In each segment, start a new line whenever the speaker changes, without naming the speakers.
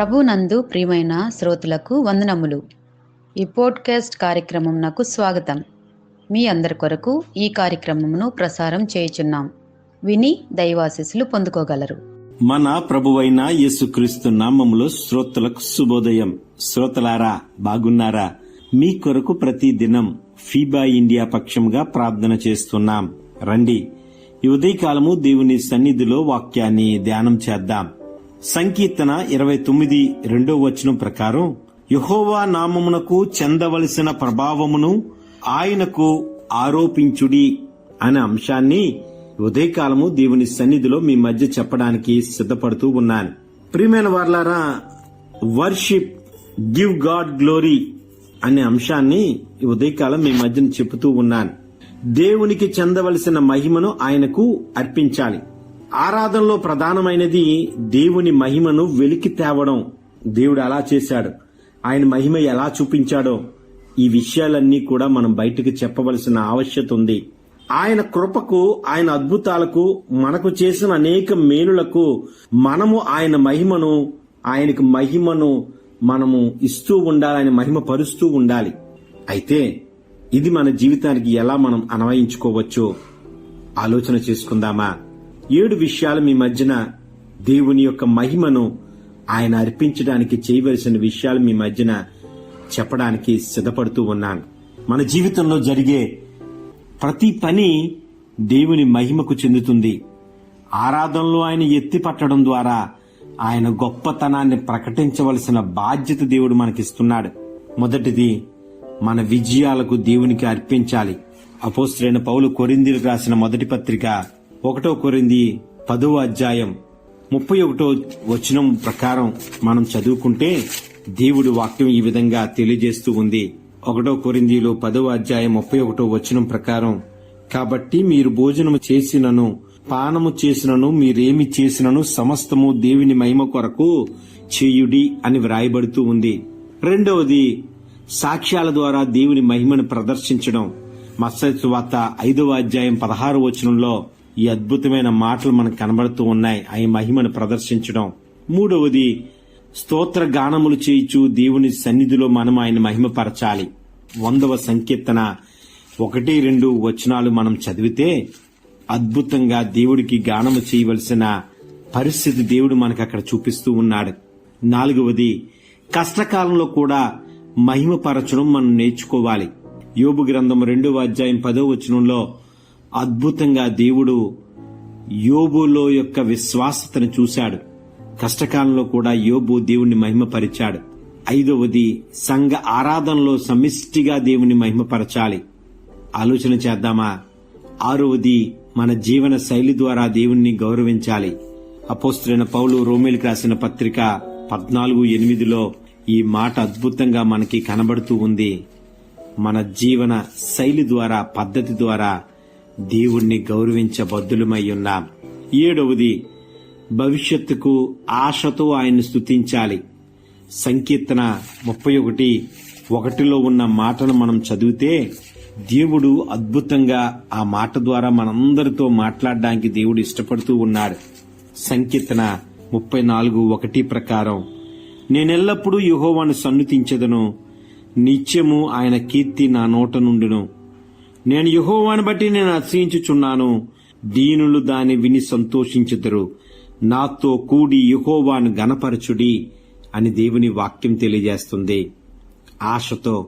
ప్రభునందు ప్రియమైన శ్రోతలకు వందనములు. ఈ పోడ్కాస్ట్ కార్యక్రమం నాకు స్వాగతం. మీ అందరి కొరకు ఈ కార్యక్రమమును ప్రసారం చేయుచున్నాం. విని దైవాశీస్సులు పొందుకోగలరు.
మన ప్రభువైన యేసుక్రీస్తు నామములో శ్రోతలకు శుభోదయం. శ్రోతలారా బాగున్నారా? మీ కొరకు ప్రతి దినం ఫీబా ఇండియా పక్షంగా ప్రార్థన చేస్తున్నాం. రండి. ఈ ఉదయకాలము దేవుని సన్నిధిలో వాక్యాన్ని ధ్యానం చేద్దాం. సంకీర్తన ఇరవై తొమ్మిది రెండో వచనం ప్రకారం యహోవా నామమునకు చెందవలసిన ప్రభావమును ఆయనకు ఆరోపించుడి అనే అంశాన్ని ఉదయకాలము దేవుని సన్నిధిలో మీ మధ్య చెప్పడానికి సిద్ధపడుతూ ఉన్నాను. ప్రియమైన వార్లారా వర్షిప్ గివ్ గాడ్ గ్లోరీ అనే అంశాన్ని ఉదయకాలం మీ మధ్యన చెబుతూ ఉన్నాను. దేవునికి చెందవలసిన మహిమను ఆయనకు అర్పించాలి. ఆరాధనలో ప్రధానమైనది దేవుని మహిమను వెలికి తేవడం. దేవుడు అలా చేశాడు. ఆయన మహిమ ఎలా చూపించాడో ఈ విషయాలన్నీ కూడా మనం బయటకు చెప్పవలసిన ఆవశ్యత ఉంది. ఆయన కృపకు ఆయన అద్భుతాలకు మనకు చేసిన అనేక మేలులకు మనము ఆయన మహిమను ఆయనకు మహిమను మనము ఇస్తూ ఉండాలి ఆయన మహిమ పరుస్తూ ఉండాలి. అయితే ఇది మన జీవితానికి ఎలా మనం అన్వయించుకోవచ్చో ఆలోచన చేసుకుందామా? ఏడు విషయాలు మీ మధ్యన దేవుని యొక్క మహిమను ఆయన అర్పించడానికి చేయవలసిన విషయాలు మీ మధ్యన చెప్పడానికి సిద్ధపడుతూ ఉన్నాను. మన జీవితంలో జరిగే ప్రతి పని దేవుని మహిమకు చెందుతుంది. ఆరాధనలో ఆయన ఎత్తి పట్టడం ద్వారా ఆయన గొప్పతనాన్ని ప్రకటించవలసిన బాధ్యత దేవుడు మనకిస్తున్నాడు. మొదటిది మన విజయాలకు దేవునికి అర్పించాలి. అపోస్త్రైన పౌలు కొరిందీలకు రాసిన మొదటి పత్రిక ఒకటో కొరింది పదవ అధ్యాయం ముప్పై ఒకటో వచనం ప్రకారం మనం చదువుకుంటే దేవుడు వాక్యం ఈ విధంగా తెలియజేస్తూ ఉంది. ఒకటో కొరిందీలో పదవ అధ్యాయం ముప్పై ఒకటో వచనం ప్రకారం కాబట్టి మీరు భోజనము చేసినను పానము చేసినను మీరేమి చేసినను సమస్తము దేవుని మహిమ కొరకు చేయుడి అని వ్రాయబడుతూ ఉంది. రెండవది సాక్ష్యాల ద్వారా దేవుని మహిమను ప్రదర్శించడం. మత్స్య వార్త ఐదవ అధ్యాయం పదహారు వచనంలో ఈ అద్భుతమైన మాటలు మనకు కనబడుతూ ఉన్నాయి. ఆయన మహిమను ప్రదర్శించడం. మూడవది స్తోత్ర గానములు చేయించు దేవుని సన్నిధిలో మనం ఆయన మహిమపరచాలి. వందవ సంకీర్తన. ఒకటి రెండు వచనాలు మనం చదివితే అద్భుతంగా దేవుడికి గానము చేయవలసిన పరిస్థితి దేవుడు మనకు అక్కడ చూపిస్తూ ఉన్నాడు. నాలుగవది కష్టకాలంలో కూడా మహిమపరచడం మనం నేర్చుకోవాలి. యోబు గ్రంథం రెండవ అధ్యాయం పదో వచనంలో అద్భుతంగా దేవుడు యోబులో యొక్క విశ్వాసతను చూశాడు. కష్టకాలంలో కూడా యోబు దేవుణ్ణి మహిమపరిచాడు. ఐదవది సంఘ ఆరాధనలో సమిష్టిగా దేవుని మహిమపరచాలి. ఆలోచన చేద్దామా? ఆరవది మన జీవన శైలి ద్వారా దేవుణ్ణి గౌరవించాలి. అపోస్తులైన పౌలు రోమేలికి రాసిన పత్రిక పద్నాలుగు ఎనిమిదిలో ఈ మాట అద్భుతంగా మనకి కనబడుతూ ఉంది. మన జీవన శైలి ద్వారా పద్ధతి ద్వారా దేవుణ్ణి గౌరవించబద్దులమై ఉన్నాం. ఏడవది భవిష్యత్తుకు ఆశతో ఆయన్ని స్తుతించాలి. సంకీర్తన ముప్పై ఒకటి ఒకటిలో ఉన్న మాటను మనం చదివితే దేవుడు అద్భుతంగా ఆ మాట ద్వారా మనందరితో మాట్లాడడానికి దేవుడు ఇష్టపడుతూ ఉన్నాడు. సంకీర్తన ముప్పై నాలుగు ఒకటి ప్రకారం నేనెల్లప్పుడూ యుహోవాను సన్నుతించదను. నిత్యము ఆయన కీర్తి నా నోట నుండును. నేను యహోవాను బట్టి నేను అసహించుచున్నాను దీనులు దాని విని సంతోషించుదరు. నాతో కూడి యహోవాను గనపరచుడి అని దేవుని వాక్యం తెలియజేస్తుంది. ఆశతో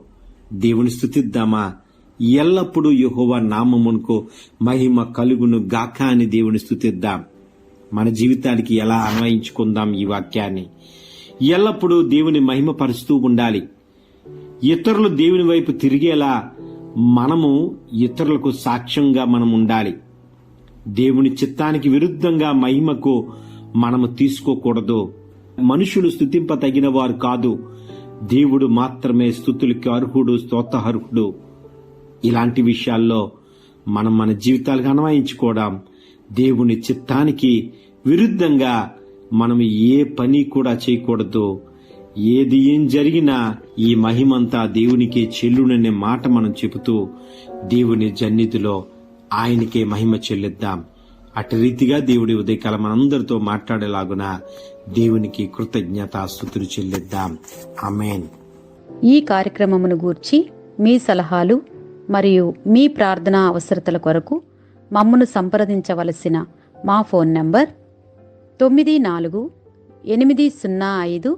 దేవుని స్థుతిద్దామా ఎల్లప్పుడూ యహోవా నామమునకు మహిమ కలుగును గాక అని దేవుని స్థుతిద్దాం మన జీవితానికి ఎలా అన్వయించుకుందాం ఈ వాక్యాన్ని? ఎల్లప్పుడూ దేవుని మహిమ పరుస్తూ ఉండాలి. ఇతరులు దేవుని వైపు తిరిగేలా మనము ఇతరులకు సాక్ష్యంగా మనం ఉండాలి. దేవుని చిత్తానికి విరుద్ధంగా మహిమకు మనము తీసుకోకూడదు. మనుషులు స్థుతింప తగిన వారు కాదు. దేవుడు మాత్రమే స్థుతులకి అర్హుడు స్తోత్రహర్హుడు. ఇలాంటి విషయాల్లో మనం మన జీవితాలకు అన్వయించుకోవడం దేవుని చిత్తానికి విరుద్ధంగా మనం ఏ పని కూడా చేయకూడదు. ఏది ఏం జరిగినా ఈ మహిమంతా దేవునికే చెల్లుననే మాట మనం చెబుతూ దేవుని జన్నిధిలో ఆయనకే మహిమ చెల్లిద్దాం. అటు రీతిగా దేవుడి ఉదయకాలం మనందరితో మాట్లాడేలాగున దేవునికి కృతజ్ఞత స్థుతులు చెల్లిద్దాం. అమేన్
ఈ కార్యక్రమమును గూర్చి మీ సలహాలు మరియు మీ ప్రార్థనా అవసరతల కొరకు మమ్మను సంప్రదించవలసిన మా ఫోన్ నంబర్ తొమ్మిది నాలుగు ఎనిమిది సున్నా ఐదు